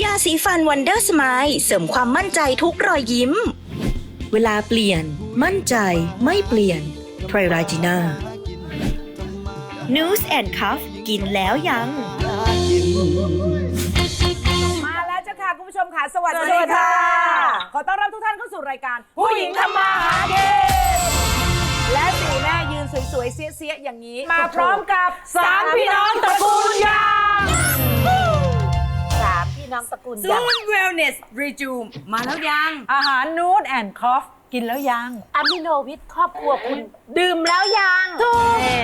ยาสีฟันวันเดอร์สไมล์เสริมความมั่นใจทุกรอยยิ้ม เวลาเปลี่ยน มั่นใจไม่เปลี่ยนไพรราจิน่า News and Cuff กินแล้วยัง มาแล้วเจ้าค่ะ คุณผู้ชมค่ะ สวัสสวัดีสดีค่ะค่ะ ขอต้อนรับทุกท่านเข้าสู่รายการ ผู้หญิงทำมาหากินและสี่แม่ยืนสวยๆ เสียๆ อย่างนี้ มาพร้อมกับสามพี่น้องตระกูลยาง นามพี่น้องตระกูลซูยังนเวลเนสรีจูมมาแล้วยัง อาหารนูดแอนด์คอฟกินแล้วยัง อะมิโนวิทครอบครัวคุณ ดื่มแล้วยัง ถูก เอ่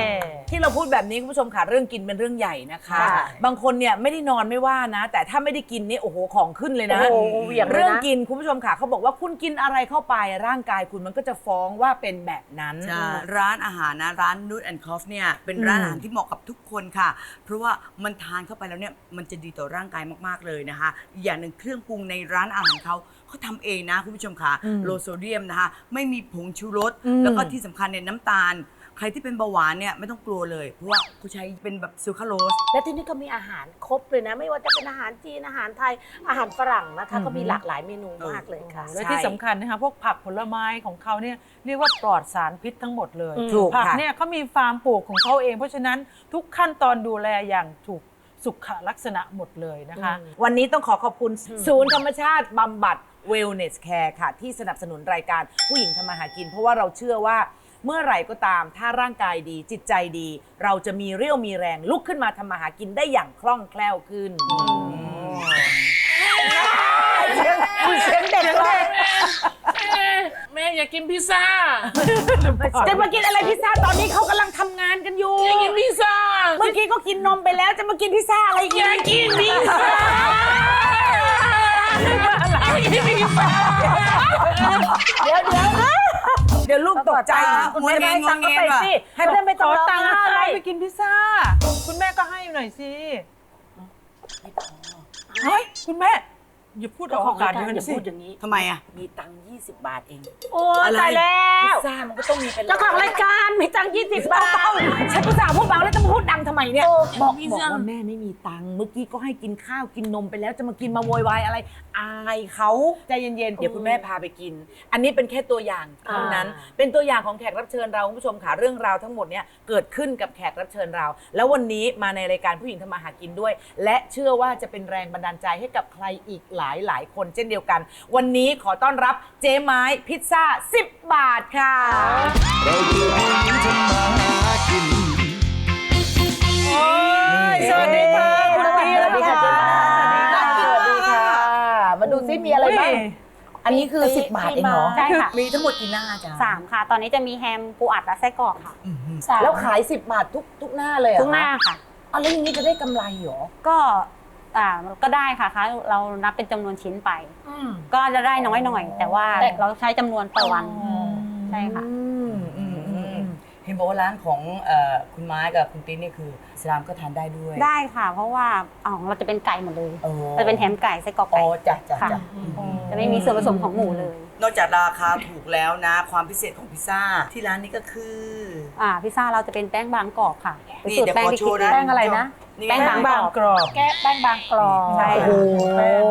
ที่เราพูดแบบนี้คุณผู้ชมค่ะเรื่องกินเป็นเรื่องใหญ่นะคะ ใช่ บางคนเนี่ยไม่ได้นอนไม่ว่านะ แต่ถ้าไม่ได้กินนี่โอ้โหของขึ้นเลยนะ โอ้โหเหวี่ยงเลยนะ เรื่องกินคุณผู้ชมค่ะเขาบอกว่าคุณกินอะไรเข้าไปร่างกายคุณมันก็จะฟ้องว่าเป็นแบบนั้น ใช่ร้านอาหารนะร้านนูดแอนด์คอฟเนี่ยเป็นร้านอาหารที่เหมาะกับทุกคนค่ะ เพราะว่ามันทานเข้าไปแล้วเนี่ยมันจะดีต่อร่างกายมากๆเลยนะคะอีกอย่างหนึ่งเครื่องปรุงในร้านอาหารเขาเขาทำเองนะคุณผู้ชมค่ะโลโซเดียมนะคะ ไม่มีผงชูรส แล้วก็ที่สำคัญเนี่ยน้ำตาล ใครที่เป็นเบาหวานเนี่ยไม่ต้องกลัวเลย เพราะว่าเขาใช้เป็นแบบซูคราโลส และที่นี่ก็มีอาหารครบเลยนะ ไม่ว่าจะเป็นอาหารจีนอาหารไทยอาหารฝรั่งนะคะ ก็มีหลากหลายเมนูมากเลยค่ะ และที่สำคัญนะคะพวกผักผลไม้ของเขาเนี่ยเรียกว่าปลอดสารพิษทั้งหมดเลยอืมถูกผักค่ะ เนี่ยเขามีฟาร์มปลูกของเขาเอง เพราะฉะนั้นทุกขั้นตอนดูแลอย่างถูกสุขลักษณะหมดเลยนะคะ วันนี้ต้องขอขอบคุณศูนย์ธรรมชาติบำบัด Wellness Care ค่ะ ที่สนับสนุนรายการผู้หญิงทำมาหากิน เพราะว่าเราเชื่อว่า เมื่อไหร่ก็ตามถ้าร่างกายดีจิตใจดี เราจะมีเรี่ยวมีแรงลุกขึ้นมาทำมาหากินได้อย่างคล่องแคล่วขึ้นเสียงเด็กเลยแม่อยากกินพิซซ่าจะมากินอะไรพิซซ่าตอนนี้เขากำลังทำงานกันอยู่อยากกินพิซซ่าเมื่อกี้ก็กินนมไปแล้วจะมากินพิซซ่าอะไรอีกอยากกินพิซซ่าอยากกินพิซซ่าเดี๋ยวเดี๋ยว เดี๋ยวลูกตกใจนะคุณแม่ให้ตังค์เขาไปสิให้เพื่อนไปขต่ออตัตังงค์ค์อะไรไปกินพิซซ่า คุณแม่ก็ให้หน่อยสิเฮ้ยคุณแม่ อย่าพูดออกของอากาศกาอรย่างอย่านั้นสิพูดอย่างนี้ ทำไมอะ มีตังค์20บาทเองโอ้อะไร ตายแล้พิวซซ่ามันก็ต้องมีเป็นเจ้าของรายการมีตังค์20บาทฉันภาษาห์พูดเบาแล้วจะมาพูดดังทำไมเนี่ยโอ้บอกพิซบอกซ่าว่าแม่ไม่มีตังค์เมื่อกี้ก็ให้กินข้าวกินนมไปแล้วจะมากินมาโวยวายอะไร อายเขาใจเย็นๆเดี๋ยวคุณแม่พาไปกิน อันนี้เป็นแค่ตัวอย่างเท่านั้น เป็นตัวอย่างของแขกรับเชิญเราคุณผู้ชมค่ะเรื่องราวทั้งหมดเนี่ยเกิดขึ้นกับแขกรับเชิญเรา แล้ววันนี้มาในรายการผู้หญิงทำมาหากินด้วย และเชื่อว่าจะเป็นแรงบันดาลใจให้กับใครอีกหลายหลายๆคนเช่นเดียวกัน วันนี้ขอต้อนรับเจ๊ไม้พิซซ่า 10 บาทค่ะ เราคือผู้หญิงทำมาหากินสวัสดีค่ะคุณสวัสพี่ดีค่ะสวัสดีค่ะสวัสดีค่ะมาดูซิมีอะไรบ้าง อันนี้คือ 10 บาทเองเหรอ ใช่ค่ะ มีทั้งหมดกี่หน้าจ๊ะสามค่ะ ตอนนี้จะมีแฮมปูอัดและไส้กรอกค่ะแล้วขาย 10 บาททุกทุกหน้าเลยเหรอทุกหน้าค่ะเอาแล้วอย่างนี้จะได้กำไรเหรอ ก็ อ่าก็ได้ค่ะคะเรานับเป็นจำนวนชิ้นไปก็จะได้น้อยหน่อย แต่ว่าแต่ เราใช้จำนวนต่อวัน ใช่ค่ะ อืมอืมอืมเห็นบอกว่าร้านของเอ่อคุณไม้กับคุณติ๊นนี่คืออิสลามก็ทานได้ด้วยได้ค่ะ เพราะว่าอ๋อเราจะเป็นไก่หมดเลยโอ้จะเป็นแฮมไก่ไส้กรอกอ๋ไก่ อจ้ะจ้ะค่ะ จ้ะจะไม่มีส่วนผสมของหมูเลย นอกจากราคาถูกแล้วนะ ความพิเศษของพิซซ่า ที่ร้านนี้ก็คือ อ่าพิซซ่าเราจะเป็นแป้งบางกรอบค่ะเป็นนี่สูตรเดี๋ยวแป้งขอที่โชคิดว์นะเองแป้งอะไรนะนี่ แป้งไบางบางกรอบ แก้แป้งบางกรอบใช่ โอ้ค่ะโห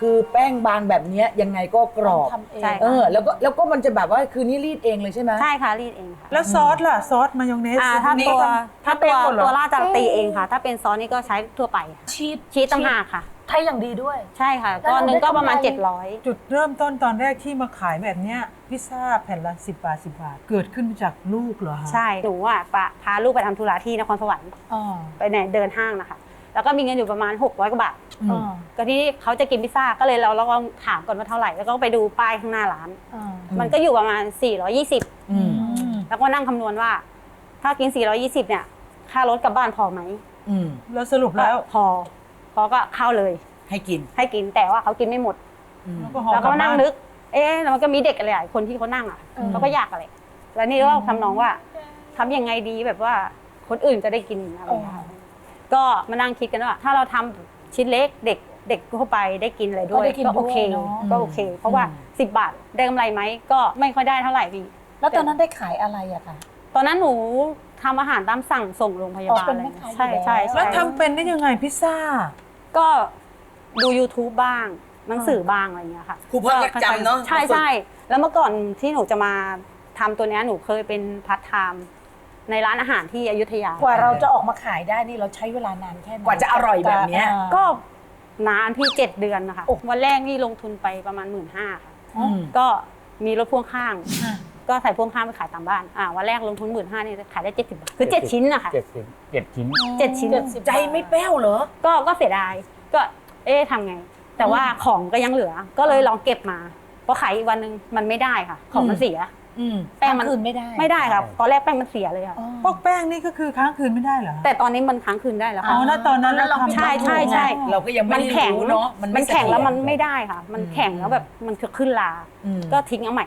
คือแป้งบางแบบเนี้ยยังไงก็กรอบ ทำเอง ใช่ เอค่ะอแล้วก็แล้วก็มันจะแบบว่าคือนี่รีดเองเลยใช่ไหม ใช่ค่ะรีดเองค่ะแล้วซอสล่ะ ซอสมายองเนสอ่าถ้านี่ตัวก็ถ้าทำตัวเองหมดเหรอตัวราดจะตีเองค่ะ ถ้าเป็นซอสนี่ก็ใช้ทั่วไปค่ะชีสชีสต่างหากค่ะ ไทยอย่างดีด้วย ใช่ค่ะแล้วก้อนหนึ่งก็ประมาณ เราได้กำไร 700 จุดเริ่มต้นตอนแรกที่มาขายแบบเนี้ยพิซซ่าแผ่นละ 10 บาท 10 บาท เกิดขึ้นมาจากลูกเหรอฮะใช่หนูอะปะพาลูกไปทำธุระที่นครสวรรค์อ๋อไปไหนเดินห้างนะคะ แล้วก็มีเงินอยู่ประมาณ 600กว่าบาท อืมก็ที่เขาจะกินพิซซ่าก็เลยเราลองถามก่อนว่าเท่าไหร่ แล้วก็ไปดูป้ายข้างหน้าร้านมันก็อยู่ประมาณ 420อืมแล้วก็นั่งคำนวณว่า ถ้ากิน 420 เนี่ย ค่ารถกลับบ้านพอไหม อืมแล้วสรุปแล้ว พอ พอก็เข้าเลย ให้กิน ให้กินแต่ว่าเขากินไม่หมด แล้วก็ห่อแล้วกลัก็บนั่งบ้านนึก เอ๊ะแล้วมันก็มีเด็กอะไรหลายคนที่เขานั่งอะเขาก็อยากอะไร แล้วนี่ก็ทำน้องว่าทำยังไงดีแบบว่าคนอื่นจะได้กินอะไรอย่างเงี้ยค่ะก็มานั่งคิดกันว่า ถ้าเราทำชิ้นเล็กเด็กเด็กทั่วไปได้กินอะไรด้วยก็ได้กินก็โอเคด้วยเนอะ ก็โอเค เพราะว่า10 บาทได้กำไรไหมก็ไม่ค่อยได้เท่าไหร่พี่แล้วตอนนั้นได้ขายอะไรอะคะ ตอนนั้นหนูทำอาหารตามสั่งส่งโรงพยาบาลอ๋อเป็นอะไรแม่ค้าอยู่ใช่แล้ว ใช่ใช่ แล้วทำเป็นได้ยังไงพิซซ่า ก็ดู YouTube บ้าง หนังสือบ้างอะไรเงี้ยค่ะครูเพิ่มรักจำเนอะใช่ใช่แล้วเมื่อก่อนที่หนูจะมาทำตัวเนี้ยหนูเคยเป็นพาร์ทไทม์ในร้านอาหารที่อยุธยา กว่าเราจะออกมาขายได้นี่เราใช้เวลานานแค่ไหนกว่าจะอร่อยแบบเนี้ย ก็นานพี่เจ็ดเดือนนะคะ วันแรกนี่ลงทุนไปประมาณหมื่นห้าค่ะ ก็มีรถพ่วงข้าง ก็ใส่พ่วงข้างไปขายตามบ้านอ่าวันแรกลงทุนหมื่นห้านี่ขายได้เจ็ดสิบบาทคือเจ็ดชิ้นนะคะ เจ็ดชิ้นเจ็ดชิ้น เจ็ดชิ้น ใจไม่แป้วเหรอ ก็ก็เสียดายก็เอ๊ะทำไง แต่ว่าของก็ยังเหลือ ก็เลยลองเก็บมาพอขายอีกวันหนึงมันไม่ได้ค่ะ ของมันเสียอืมแป้งมันคืนไม่ได้ไม่ได้ครับตอนแรกแป้งมันเสียเลยค่ะพวกแป้งนี่ก็คือค้างคืนไม่ได้เหรอแต่ตอนนี้มันค้างคืนได้แล้วอ๋ค่ะอแล้วตอนนั้นเราทำใช่ใช่ใช่เราก็ยังไม่มันได้แข็งรู้เนาะมันไแข็งแล้วมันเสถียรไม่ได้ค่ะ มันแข็งแล้วแบบมันจะขึ้นลาอืมก็ทิ้งเอาใหม่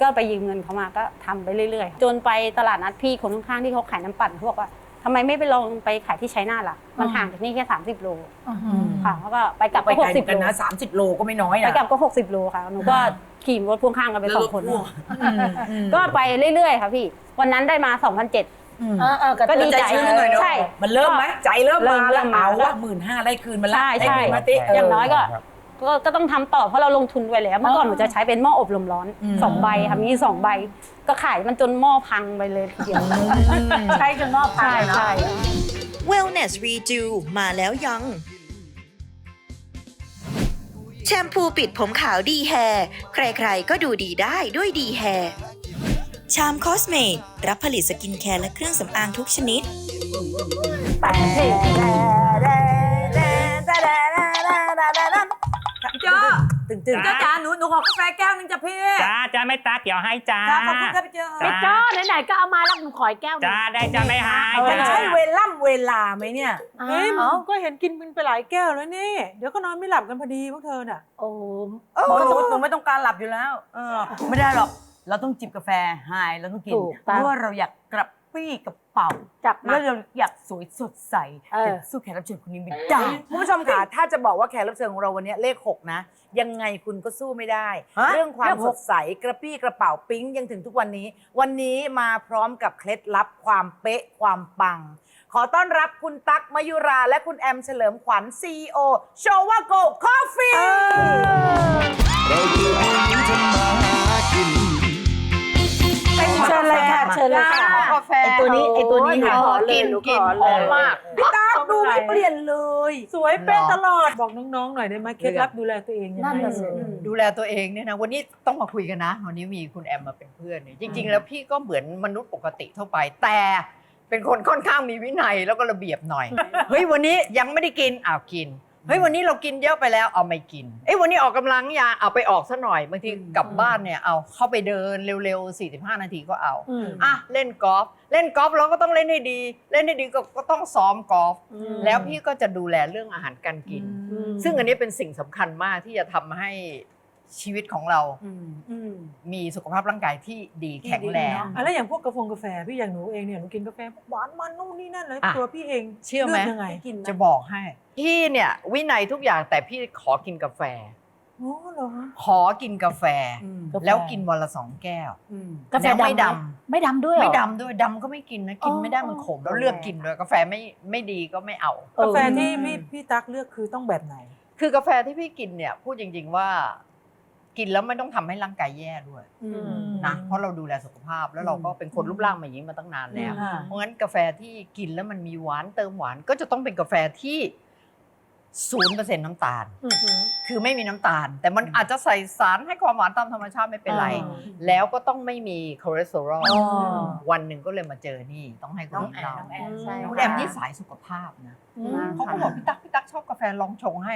ก็ไปยืมเงินเขามาก็ทำไปเรื่อยๆ จนไปตลาดนัดพี่คนข้างๆที่เขาขายน้ำปั่นเขาบอกว่าทำไมไม่ไปลองไปขายที่ไชน่าล่ะ มันห่างจากนี่แค่ 30 โลค่ะแล้วก็ไปกลับไปก็ไกลเหมือน60กันโลนะสามสิบโลก็ไม่น้อยไปนะกลับก็60โลค่ะหนูก็ขี่รถพ่วงข้างกันไปแล้วสอรงถคนพ่วงอืมอืมก็ไปเรื่อยๆค่ะพี่ วันนั้นได้มา2,007อืมเออเออก็ดีใจใจชื้นหน่อยเนอะใช่ มันเริ่มไหมใจเริ่มเริ่มามเริ่แล้วมมาเอาแล้วว่าหมื่นห้าได้คืนมาแล้วใช่ได้ใช่คืนมาติเอย่างน้อยก็ครับ ก็ก็ต้องทำต่อเพราะเราลงทุนไว้แล้วเมื่อก่อนหนูจะใช้เป็นหม้ออบลมร้อนอืมสองใบค่ะมีสองใบ ก็ขายมันจนหม้อพังไปเลยทีเดียวใช้จนนอกพังใช่เนอะใช่ Wellness Redo มาแล้วยัง แชมพูปิดผมขาวดีแฮร์ใครๆก็ดูดีได้ด้วยดีแฮร์ชามคอสเมดรับผลิตสกินแคร์และเครื่องสำอางทุกชนิดจ้ ตึงตึงจ้าจ๋าหนูหนูขอกาแฟแก้วนึงจ้ะพี่จ้าจ้าไม่ตักเดี๋ยวให้จ้าจ้าขอบคุณครับพี่เจ้าจ้าพี่จ้อไหนๆก็เอามาแล้วหนูขออีกแก้วหนึ่งจ้าได้จ้าไม่หายมันจ้าใช่เวล่ำเวลาไหมเนี่ยเฮ้ยก็เห็นกินเป็นไปหลายแก้วแล้วนี่ เดี๋ยวก็นอนไม่หลับกันพอดีพวกเธอน่ะโอ้โอ้หนูหนูไม่ต้องการหลับอยู่แล้ว เออ ไม่ได้หรอกเราต้องจิบกาแฟไฮเราต้องกินถูกเพราะว่าเราอยากกระ ปรี้กระเป๋าจับมาแล้วเราอยากสวยสดใสเออ แต่สู้แขกรับเชิญคนนี้ไม่ได้ คุณผู้ชมค่ะถ้าจะบอกว่าแขกรับเชิญของเราวันนี้เลข 6 นะ ยังไงคุณก็สู้ไม่ได้ ฮะเรื่องความเลขหสกดใสกระปี้กระเป๋าปิ๊งยังถึงทุกวันนี้ วันนี้มาพร้อมกับเคล็ดลับความเป๊ะความปัง ขอต้อนรับคุณตั๊กมายุราและคุณแอมเฉลิมขวัญ CEO โชว่าโกคอฟฟี่ ตัวนี้ไอตัวนี้ค่ะขอกินหนูกินขอหเลอยมมากพี่ตั๊กดูไม่เปลี่ยนเลย สวยเป๊ะตลอดบอกน้องๆหน่อยได้ไหมเคล็ดลับดูแลตัวเองยังนั่นไงน่ะสิดูแลตัวเองเนี่ยนะวันนี้ต้องมาคุยกันนะ วันนี้มีคุณแอมมาเป็นเพื่อนเนี่ยจริง ๆ แล้วพี่ก็เหมือนมนุษย์ปกติทั่วไปแต่เป็นคนค่อนข้างมีวินัยแล้วก็ระเบียบหน่อย เฮ้ยวันนี้ยังไม่ได้กินอ้าวกิน เฮ้ยวันนี้เรากินเยอะไปแล้วเอาไม่กินเอ้ยวันนี้ออกกำลังยางเอาไปออกซะหน่อยบางทีกลับบ้านเนี่ยเอาเข้าไปเดินเร็วๆ 45 นาทีก็เอาอืม อะเล่นกอล์ฟเล่นกอล์ฟเราก็ต้องเล่นให้ดี เล่นให้ดีก็ก็ต้องซ้อมกอล์ฟแล้วพี่ก็จะดูแลเรื่องอาหารการกิน ซึ่งอันนี้เป็นสิ่งสำคัญมากที่จะทำให้ ชีวิตของเรามีสุขภาพร่างกายที่ดีแข็งแรง อะแล้วอย่างพวกกาแฟกาแฟพี่อย่างหนูเองเนี่ยหนูกินกาแฟหวานมันนู่นนี่นั่นเลยอะ ตัวพี่เองเชื่อไหมลืกยังไงจะบอกให้ พี่เนี่ยวินัยทุกอย่างแต่พี่ขอกินกาแฟ โอ้เหรอขอกินกาแฟแล้วกินวันละสองแก้วกาแฟแล้วไม่ดำดไหมไม่ดำด้วยเหรอ ไม่ดำด้วยดำก็ไม่กินนะกินไม่ได้มันขมแล้วเลือกกินด้วยกาแฟไม่ไม่ดีก็ไม่เอา เออ กาแฟที่พี่พี่ตั๊กเลือกคือต้องแบบไหน คือกาแฟที่พี่กินเนี่ยพูดจริง ๆว่า กินแล้วไม่ต้องทำให้ร่างกายแย่ด้วยนะเพราะเราดูแลสุขภาพแล้วเราก็เป็นคนรูปร่างมาอย่างนี้มาตั้งนานแล้วอ่าเพราะงั้นกาแฟที่กินแล้วมันมีหวานเติมหวานก็จะต้องเป็นกาแฟที่ศูนย์เปอร์เซ็นต์น้ำตาลคือไม่มีน้ำตาล แต่มันอาจจะใส่สารให้ความหวานตามธรรมชาติไม่เป็นไร อ่า แล้วก็ต้องไม่มีคอเลสเตอรอลอ๋อ วันหนึ่งก็เลยมาเจอนี่ต้องให้คุณแอมใช่คุณค่ะแอมนี่สายสุขภาพนะเขาก็บอกพี่ตั๊กพี่ตั๊กชอบกาแฟลองชงให้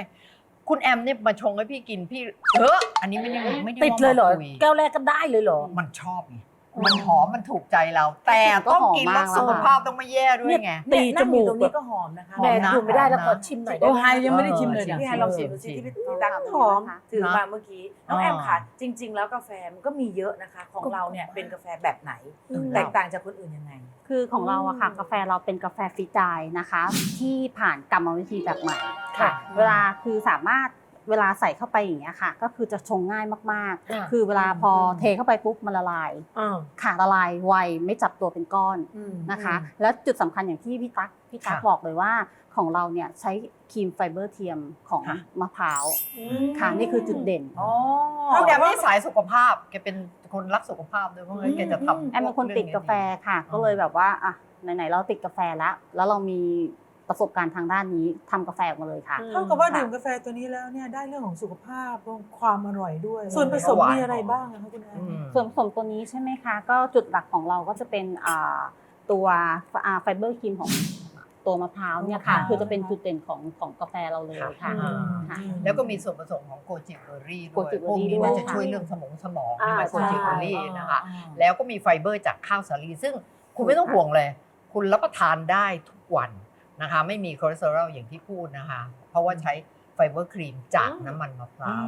คุณแอมเนี่ยมาชงให้พี่กินพี่เอออันนี้ไม่ได้ไม่ได้ติดเลยเหรอ ว่ามาคุแก้วแรกก็ได้เลยเหรอ มันชอบไง มันหอมมันถูกใจเรา แต่ต้องกินแล้วสุขภาพต้องไม่แย่ด้วยไงตีจมูกตรงนี้ก็หอมนะคะหอแม่มนะอยู่ไม่ได้แล้วขอชิมหน่อยได้โอ้ไหมไฮยังไม่ได้ชิมเลยเออพี่ไฮลองชิมดูสิที่พี่ตั๊กหอมถือมาเมื่อกี้น้องอ่าแอมค่ะจริง ๆ แล้วกาแฟมันก็มีเยอะนะคะ ของเราเนี่ยเป็นกาแฟแบบไหน แตกต่างจากคนอื่นยังไง คือของเราอะค่ะกาแฟเราเป็นกาแฟฟรีจายนะคะ ที่ผ่านกรรมวิธีแบบใหม่ค่ะ เวลาคือสามารถ เวลาใส่เข้าไปอย่างเงี้ยค่ะ ก็คือจะชงง่ายมากค่ะๆคือเวลาพอเทเข้าไปปุ๊บมันละลายอ่าขาละลายไวไม่จับตัวเป็นก้อนนะคะ แล้วจุดสำคัญอย่างที่พี่ตั๊กพี่ตั๊กค่ะ บอกเลยว่าของเราเนี่ยใช้ครีมไฟเบอร์เทียมของค่ะ มะพร้าวค่ะนี่คือจุดเด่น อ๋อเพราะแกไม่สายสุขภาพแกเป็นคนรักสุขภาพด้วยเพราะงั้นแกจะทำแอมเป็นคนติดกาแฟค่ะ ก็เลยแบบว่าอะไหนๆเราติดกาแฟแล้ว แล้วเรามี ประสบการณ์ทางด้านนี้ทำกาแฟออกมาเลยค่ะ เท่ากับว่าค่ะ ดื่มกาแฟตัวนี้แล้วเนี่ยได้เรื่องของสุขภาพความอร่อยด้วย ส่วนผสมมีอะไรบ้างนะคะคุณแอนอืมส่วนผสมตัวนี้ใช่ไหมคะ ก็จุดหลักของเราก็จะเป็นอ่าตัวอ่าไฟเบอร์ครีมของตัวมะพร้าวเนี่ยค่ะ มะพร้าว คือจะเป็นจุดเด่นของของกาแฟเราเลยค่ะอ่าค่ะ แล้วก็มีส่วนผสมของโกจิเบอร์รี่ด้วยโกจิเบอพวร์กรี่นี้ด้วยน่าจะค่ะช่วยเรื่องสมองสมองอ่าใช่ไหมโกจิเบอร์รี่ใช่นะคะ แล้วก็มีไฟเบอร์จากข้าวสาลี ซึ่งคุณไม่ต้องห่วงเลย คุณรับประทานได้ทุกวัน นะคะ ไม่มีคอเลสเตอรอลอย่างที่พูดนะคะ เพราะว่าใช้ไฟเบอร์ครีมจากน้ำมันมะพร้าว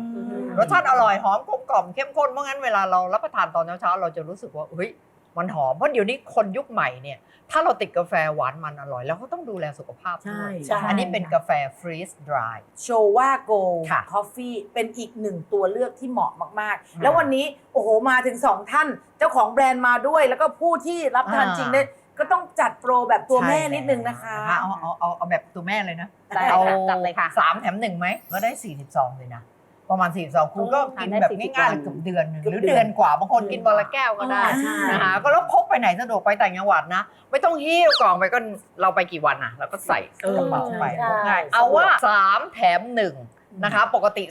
รสชาติอร่อยหอมกลมกล่อมเข้มข้นเพราะงั้นเวลาเรารับประทานตอนเช้าๆเราจะรู้สึกว่าเฮ้ยมันหอมเพราะเดี๋ยวนี้คนยุคใหม่เนี่ยถ้าเราติดกาแฟหวานมันอร่อย แล้วเขาต้องดูแลสุขภาพด้วยใช่ อันนี้เป็นกาแฟฟรีสดราย โชว่าโกค่ะคอฟฟี่เป็นอีกหนึ่งตัวเลือกที่เหมาะมาก อืมๆ แล้ววันนี้โอ้โหมาถึงสองท่าน เจ้าของแบรนด์มาด้วย แล้วก็ผู้ที่รับทานอ่า จริงเนี่ย ก็ต้องจัดโปรแบบตัวแม่นิดนึงนะคะเอาเอาเอาเอาแบบตัวแม่เลยนะได้เอาจัดเลยค่ะ สามแถมหนึ่งไหมก็ได้ 42 เลยนะ ประมาณ 42 คุณก็กินแบบง่ายๆเลยเกือบเดือนหนึ่งหรือเดือนกว่าบางคนกินวันละแก้วก็ได้ใช่ นะคะก็แล้วพกไปไหนสะดวกไปต่างจังหวัดนะ ไม่ต้องหิ้วกล่องไปก็เราไปกี่วันอะเราก็ใส่กระเป๋าไปใช่ ง่ายเอาว่า 3 แถม1นะคะ ปกติ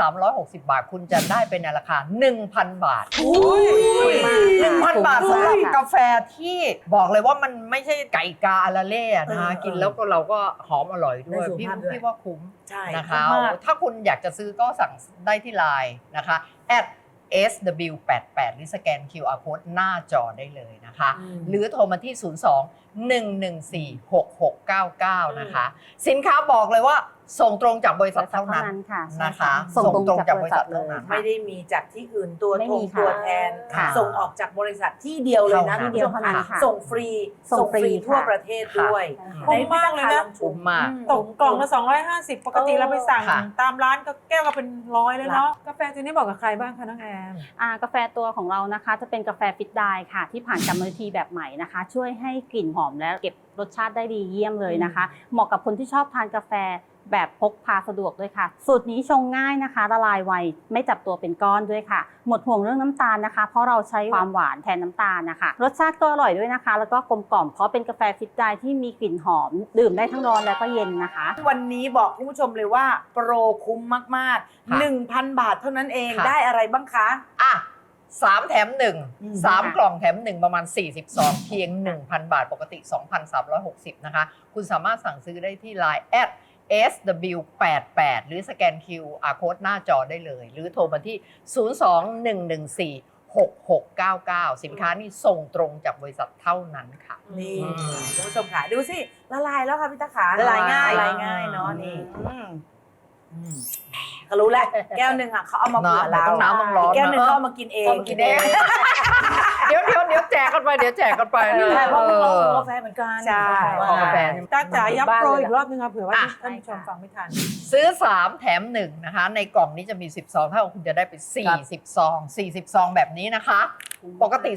2,360 บาท คุณจะได้เป็นในราคา 1,000 บาท 1,000 บาทสำหรับกาแฟที่บอกเลยว่ามันไม่ใช่ไก่กาอาราเล่อะนะคะเออกินแล้วก็เราก็หอมอร่อยด้วยได้สุขพี่ภาพด้วยพี่ว่าคุ้มใช่นะคะมากถ้าคุณอยากจะซื้อก็สั่งได้ที่ไลน์นะคะ at sw88 หรือสแกน QR code หน้าจอได้เลยนะคะ หรือโทรมาที่ 02 114 6699 นะคะ สินค้าบอกเลยว่า ส่งตรงจากบริษัทเท่านั้นค่ะใช่นะคะส่งตรงจากบริษัทเท่านั้นไม่ได้มีจากที่อื่นตัวไม่ทมีงค่ะตัวแทนค่ะส่งออกจากบริษัทที่เดียวเลยนะเท่านั้นคุณผู้ชมเท่านั้นค่ะส่งฟรีส่งฟรีทั่วค่ะประเทศด้วยคุ้มมากเลยนะคุ้มมากตกกล่องละ250 ปกติเราไปสั่งค่ะตามร้านก็แก้วก็เป็นร้อยแล้วเนาะกาแฟตัวนี้บอกกับใครบ้างคะน้องแอมอ่ากาแฟตัวของเรานะคะ จะเป็นกาแฟฟิตไดค่ะ ที่ผ่านกรรมวิธีแบบใหม่นะคะ ช่วยให้กลิ่นหอมและเก็บรสชาติได้ดีเยี่ยมเลยนะคะ เหมาะกับคนที่ชอบทานกาแฟ แบบพกพาสะดวกด้วยค่ะ สูตรนี้ชงง่ายนะคะ ละลายไว ไม่จับตัวเป็นก้อนด้วยค่ะ หมดห่วงเรื่องน้ำตาลนะคะ เพราะเราใช้ความหวานแทนน้ำตาลนะคะ รสชาติก็อร่อยด้วยนะคะ แล้วก็กลมกล่อม เพราะเป็นกาแฟฟิตไดที่มีกลิ่นหอม ดื่มได้ทั้งร้อนและก็เย็นนะคะ วันนี้บอกคุณผู้ชมเลยว่าโปรคุ้มมากค่ะๆ1,000 บาทเท่านั้นเองค่ะได้อะไรบ้างคะ อะสามแถมหนึ่งอืมสามกล่องแถมหนึ่งประมาณ 42 เพียง 1,000 บาทปกติ 2,360 นะคะ คุณสามารถสั่งซื้อได้ที่ Line at sw88 หรือสแกน QR code หน้าจอได้เลย หรือโทรมาที่ 02-114-6699 สินค้านี่ส่งตรงจากบริษัทเท่านั้นค่ะ นี่อืมคุณผู้ชมค่ะ ดูสิ ละลายแล้วค่ะพี่ตาขาละลายง่ายละลายง่ายเนาะนี่อืมก็รู้แล้วแก้วหนึ่งอะเขาเอามาเผื่อเราต้องน้ำต้องร้อนกแก้วหนึ่งนะเขาเอามากินเอง ต้องกินเอง เดี๋ยวเดี๋ยวเดี๋ยวแจกกันไปเดี๋ยวแจกกันไปนะใช่เพราะพวกเราเออกาแฟเหมือนกันใช่ของกาแฟตาจ๋าย้ำโปรบ้านเลยอีกรอบนึงค่ะเผื่อว่าอะท่านผู้ชมฟังไม่ทัน ซื้อ 3 แถม 1 นะคะ ในกล่องนี้จะมี 10ซองเท่ากับคุณจะได้ไป 40ซอง40ซองแบบนี้นะคะ ปกติ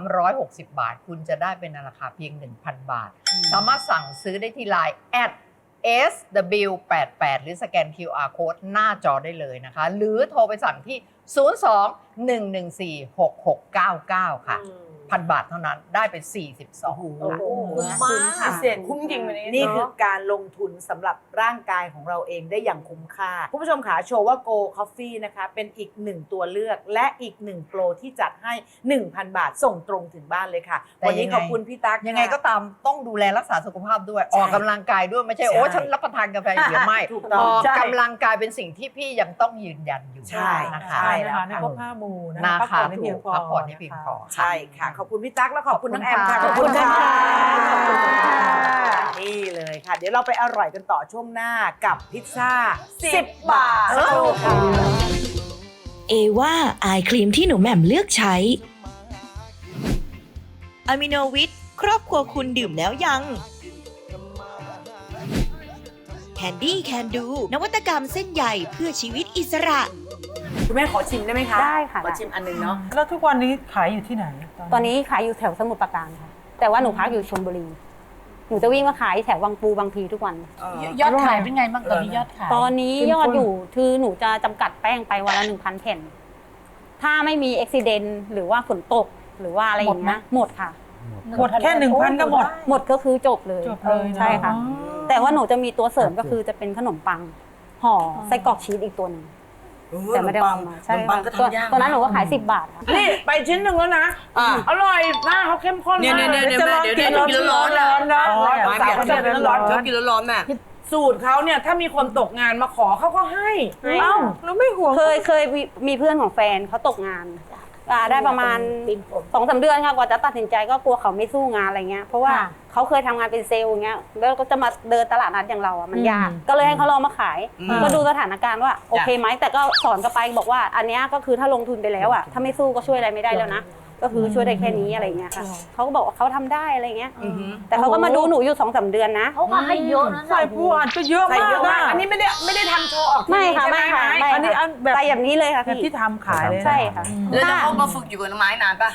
2,360 บาท คุณจะได้เป็นในราคาเพียง 1,000 บาท สามารถสั่งซื้อได้ที่ Line at sw88 หรือสแกน QR code หน้าจอได้เลยนะคะ หรือโทรไปสั่งที่ 02-114-6699 ค่ะ พันบาทเท่านั้นได้ไป40ซองค่ะคุ้มมาก พิเศษคุ้มจริงวันนี้นี่คือการลงทุนสำหรับร่างกายของเราเองได้อย่างคุ้มค่า คุณผู้ชมขาโชว์ว่า Go Coffee นะคะ เป็นอีกหนึ่งตัวเลือกและอีกหนึ่งโปรที่จัดให้ 1,000 บาทส่งตรงถึงบ้านเลยค่ะ แต่วันนี้ยังไง ขอบคุณพี่ตั๊กยังไงก็ค่ะ ตามต้องดูแลรักษาสุขภาพด้วยใช่ออกกำลังกายด้วยไม่ใช่ใช่ โอ้ฉันรับประทานกาแฟอย่างเดียวไม่ถูกต้องออกใช่ กำลังกายเป็นสิ่งที่พี่ยังต้องยืนยันอยู่ใช่ นะคะ ใช่แล้นะวคะในครบห้าหมู่นะนะคะพักผ่อนให้เพียงพอ พักผ่อนให้เพียงพอ ใช่ค่ะขอบคุณพี่ตั๊กและขอบคุณน้องแอมค่ะขอบคุณค่ะค่ะขอบคุณค่ะนี่เลยค่ะ เดี๋ยวเราไปอร่อยกันต่อช่วงหน้ากับพิซซ่า 10 บาทสักครู่ค่ะเอว่าอายครีมที่หนูแหม่มเลือกใช้อะมิโนวิทครอบครัวคุณดื่มแล้วยังแคนดี้แคนดูนวัตกรรมเส้นใหญ่เพื่อชีวิตอิสระ คุณแม่ขอชิมได้ไหมคะได้ค่ะ ขอชิมอันหนึงเนาะแล้วทุกวันนี้ขายอยู่ที่ไหนตอนนี้ขายอยู่แถวสมุทรปราการค่ะ แต่ว่าหนูพักอยู่ชลบุรี หนูจะวิ่งมาขายแถววังปูบางพีทุกวันยอดขายเป็นไงบ้างตอนนี้ยอดขายตอนนี้ยอดอยู่คือหนูจะจำกัดแป้งไปวันละหนึ่งพันแผ่น ถ้าไม่มีอุบิเหตุหรือว่าฝนตกหรือว่าอะไรอย่างเงี้ยหมดค่ะ หมดแค่หนึ่งพันก็หมด หมดก็คือจบเลยจบเลยนะใช่ค่ะ แต่ว่าหนูจะมีตัวเสริมก็คือจะเป็นขนมปังห่อไส้กรอกชีสอีกตัวหนึ่ง แต่ไม่ได้เอามาใช่ขนมปัค่ะงก็ตัวทำยากตอนนั้นหนูก็ขาย 10 บาทค่ะนี่ไปชิ้นหนึ่งแล้วนะ อะ อร่อยหน้าเขาเข้มข้นเนี่ยมากเนี่ยเนี่ยจะลองเดี๋ยวกินเดี๋ยวกินร้อนๆร้อนๆนะอ๋อสาวไม่อยากๆชอบกินร้อนชอบกินร้อนๆแม่ๆสูตรเขาเนี่ยถ้ามีคนตกงานมาขอเขาก็ให้เอ้าแล้วไม่ห่วงเคยเคยมีมีเพื่อนของแฟนเขาตกงาน อ่าได้ประมาณตีนผมสองสามเดือนค่ะกว่าจะตัดสินใจก็กลัวเขาไม่สู้งานอะไรเงี้ยเพราะว่าค่ะเขาเคยทำงานเป็นเซลล์อย่างเงี้ยแล้วก็จะมาเดินตลาดนัดอย่างเราอะมันยาก อืมก็เลยให้เขาลองมาขาย อืมก็ดูสถานการณ์ว่าโอเคไหมแต่ก็สอนกันไปบอกว่าอันเนี้ยก็คือถ้าลงทุนไปแล้วอะถ้าไม่สู้ก็ช่วยอะไรไม่ได้แล้วนะ ก็คือช่วยได้แค่นี้อะไรเงี้ยค่ะเขาก็บอกว่าเขาทำได้อะไรเงี้ยอือหือแต่เขาก็มาดูหนูอยู่สองสามเดือนนะ เขาก็ให้เยอะนะใส่ปูอัดก็เยอะใส่มากเยอะมากอะอันนี้ไม่ได้ไม่ได้ทำโชว์ออกทีไม่วีค่ะใช่ไหมไม่ค่ะไม้ไม่อันนี้อันแบบใส่แบบนี้เลยค่ะแบบพี่ที่ทำขายเลยนะ ใช่ค่ะอืมแล้วเขามาฝึกอยู่กับไม้นานปะ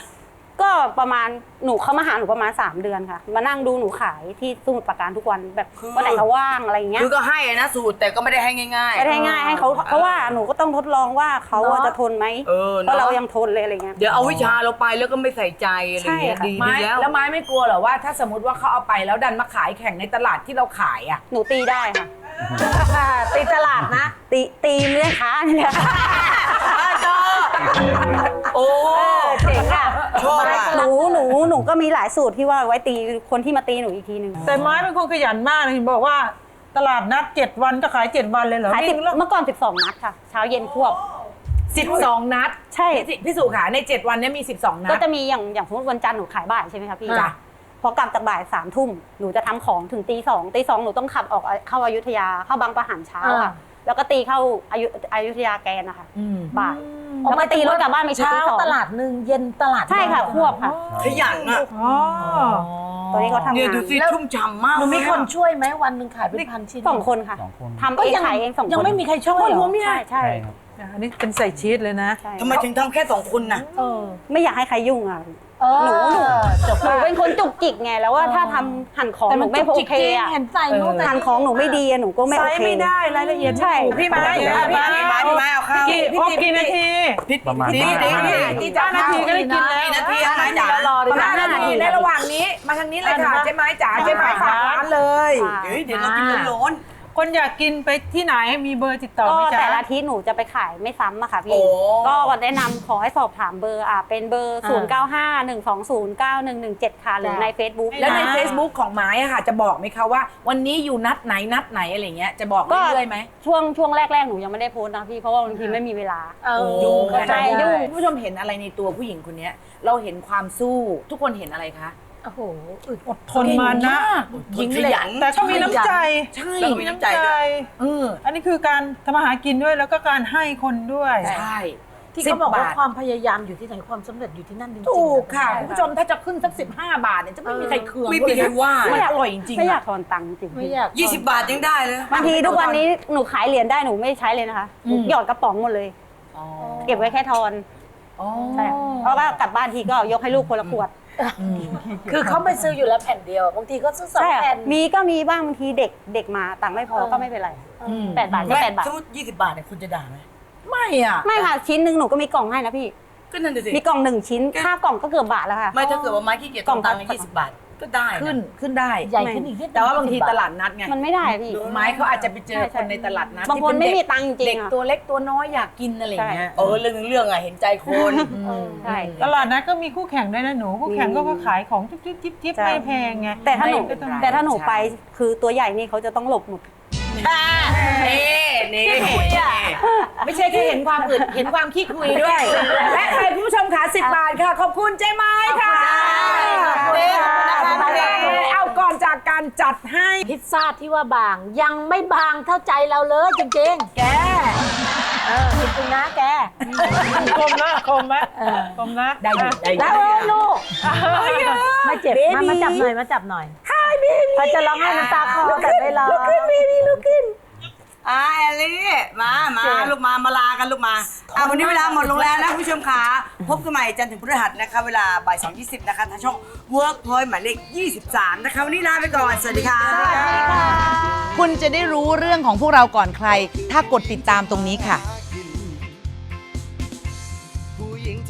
ก็ประมาณหนูเขามาหาหนูประมาณ 3 เดือนค่ะ มานั่งดูหนูขายที่สมุทรปราการทุกวันแบบคือ วันไหนเขาว่างอะไรอย่างเงี้ยคือก็ให้อะนะสูตรแต่ก็ไม่ได้ให้ง่ายๆ ไม่ได้ง่ายให้เขาเพราะว่าหนูก็ต้องทดลองว่าเขาอะจะทนไหมเออเพราะเราเนาะยังทนเลยอะไรเงี้ย เดี๋ยวเอาวิชาเราไปแล้วก็ไม่ใส่ใจอะไรอย่างเงี้ยใช่ค่ะ ดีไม้ดีแล้วแล้วไม้ไม่กลัวเหรอว่าถ้าสมมติว่าเขาเอาไปแล้วดันมาขายแข่งในตลาดที่เราขายอะ หนูตีได้ค่ะ ตีตลาดนะ ตีตีเมื่อค้านี่แหละ โอ้เจ๋งอะ ชอบอะหนูหนูหนูก็มีหลายสูตรที่ว่าไว้ตีคนที่มาตีหนูอีกทีหนึ่งแต่ไม้เป็นคนขยันมากนะเห็นบอกว่าตลาดนัดเจ็ดวันก็ขายเจ็ดวันเลยเหรอขายสิบวิ่งแล้วเมื่อก่อน 12 นัดค่ะ เช้าเย็นควบ 12 นัดใช่ พี่สิพี่สุขาใน 7 วันเนี้มี 12 นัก็ดจะมีอย่างอย่างสมมติวันจันทร์หนูขายบ่ายใช่ไหมคะพี่จ้ะพอกลับจากบ่ายสามทุ่มหนูจะทำของถึงตีสองตีสองหนูต้องขับออกเข้าอายุทยาเข้าบางประหันเช้าอ่าค่ะแล้วก็ตีเข้าอายุอายุทยาแกนนะคะอืมบ่าย แล้วก็ตีรถกลับบ้านไปถึงเช้าตีสองตลาดหนึ่งเย็นตลาดใช่ค่ะควบค่ะ ขยันอะอ๋อตัวนี้เขาทำเนี่ยงานดูสิชุ่มฉ่ำมากหนูมีเลยอะคนช่วยไหมวันหนึ่งขายเป็นพันชิ้นสองคนค่ะสองคนทำเองขายเองสองคนยังไม่มีใครช่วยเหรอใช่ใช่ใช่ครับ อันนี้เป็นใส่ชีสเลยนะ ใช่ทำไมถึงทำแค่สองคนน่ะ เออ ไม่อยากให้ใครยุ่งอะ เออหนูหนูจบหนูเป็นคนจุกจิกไงแล้วว่าถ้าทำหั่นของแต่หมันูนไม่จุกโอจิกเคจริงอะเห็นใส่นู่นใส่หั่นของหนูไม่ดีอะหนูก็ไม่ไซโอส์เค ไม่ได้รายละเอียดใช่ พี่ไม้พี่ไม้พี่ไม้พี่ไม้เอาข้าวกี่ครบกี่นาทีพี่ประมาณพี่ห้าพี่นาทีพี่จ้าห้านาทีก็ได้กินแล้วกี่นาทีอะไม้จ๋าประมาณห้าห้านานาทีทีในระหว่างนี้ มาทางนี้เลยค่ะอะเจ๊ไม้จ๋าเจ๊ไม้ฝากร้านเลยค่ะเฮ้ยเดี๋ยวเรากินร้อน คนอยากกินไปที่ไหนมีเบอร์ติดต่อก็ไหมจ๊ะ แต่ละอาทิตย์หนูจะไปขายไม่ซ้ำอะค่ะโอ้ พี่ ก็วันแนะนำขอให้สอบถามเบอร์อะเป็นเบอร์ 0 9 5 1 2 0 9 1 1 7 ค่ะหรือใน Facebook แล้วในะ Facebook ของไม้อะค่ะ จะบอกไหมคะว่า วันนี้อยู่นัดไหนนัดไหนอะไรเงี้ยจะบอกก็ เรื่อยๆไหม ช่วงช่วงแรกๆ หนูยังไม่ได้โพสต์นะพี่ เพราะว่าบางทีไม่มีเวลา เออยุ่ง เข้าใจ ใช่ยุ่ง คุณผู้ชมเห็นอะไรในตัวผู้หญิงคนเนี้ย เราเห็นความสู้ทุกคนเห็นอะไรคะ โอ้โหอึดอดทนมานะหญิงขยันแต่ก็มีน้ำใจใช่แล้วก็มีน้ำใจด้วยเอออันนี้คือการทำมาหากินด้วยแล้วก็การให้คนด้วยใช่ที่เขาบอกว่าสิบบาทความพยายามอยู่ที่ไหนความสำเร็จอยู่ที่นั่นจริงๆถูกค่ะนคุณผู้ชมถ้าจะขึ้นสัก15บาทเนี่ยจะไม่มีใครเคืองไม่มีใครว่าไม่อร่อยจริงๆไม่อยาอะกทอนตังค์จริงๆไม่พี่อยากยี่สิบบาทยังได้เลยบางทีทุกวันนี้หนูขายเหรียญได้หนูไม่ใช้เลยนะคะหนูหยอดกระป๋องหมดเลยอ๋อเก็บไว้แค่ทอนอ๋อใช่เพราะว่ากลับบ้านทีก็ยกให้ลูกคนละขวด คือเขาไม่ซื้ออยู่แล้วแผ่นเดียวบางทีก็ซื้อสองใช่แผ่น มีก็มีบ้างบางทีเด็กเด็กมาตังค์ไม่พอก็ไม่เป็นไรอืมแปดบาทก็แม่แปดบาท สมมติยี่สิบบาทเนี่ยคุณจะด่าไหมไม่อะ ไม่ค่ะชิ้นหนึ่งหนูก็มีกล่องให้นะพี่ ก็นั่นน่ะสิ มีกล่องหนึ่งชิ้น ค่ากล่องก็เกือบบาทแล้วค่ะ ไม่ถ้าเกิดว่าไม้ขี้เกียจต้องตังค์ยี่สิบบาท ก็ได้ะ ขึ้นขึ้นได้ ใหญ่ขึ้นอีกนิดแต่ว่าบางทีตลาดนัดไงมันไม่ได้พี่ ไม้เขาอาจจะไปเจอใช่คใช่นในตลาดนัดบางคนที่ไม่เป็มีเด็กตังค์จริเด็งกๆอะ ตัวเล็กตัวน้อยอยากกินอะไรอย่างเงี้ย เออเรื่องเรื่องอะเห็นใจคนอืมใช่ ตลาดนัดก็มีคู่แข่งด้วยนะหนู คู่แข่งก็ขายของจิ๊บจิ๊บจิ๊บจิ๊บใช่ ไม่แพงไงแต่ถ้าหนูไม่ต้องแต่ถ้าหนูไปคือตัวใหญ่นี่เขาจะต้องหลบหมด นี่นี่ไม่ใช่แค่เห็นความอึดเห็นความขี้คุยด้วย และใครคุณผู้ชมขาสิบบาทค่ะ ขอบคุณเจ๊ไม้ค่ะขอบคุณค่ะ ขอบคุณค่ะเอาก่อนจากการจัดให้ พิซซ่าที่ว่าบางยังไม่บางเท่าใจเราเลยจริงๆ แก เออจริงๆนะแก คมนะคมไหมคมนะ ได้อยู่ได้อยู่ แล้วลูก ไม่เจ็บมามาจับหน่อยมาจับหน่อย เขาจะร้องไห้น้ำตาคลอแต่ไม่ร้องลุกขึ้นเบบี้ลุกขึ้นอ่าแอลลี่มามาลูกมามาลากันลูกมาอะวันนี้เวลาหมดลงแล้วนะคุณผู้ชมขาพบกันใหม่จันทร์ถึงพฤหัสนะคะ เวลาบ่ายสองยี่สิบนะคะทางช่อง Workpoint หมายเลข23 นะคะ วันนี้ลาไปก่อน สวัสดีค่ะ คุณจะได้รู้เรื่องของพวกเราก่อนใคร ถ้ากดติดตามตรงนี้ค่ะ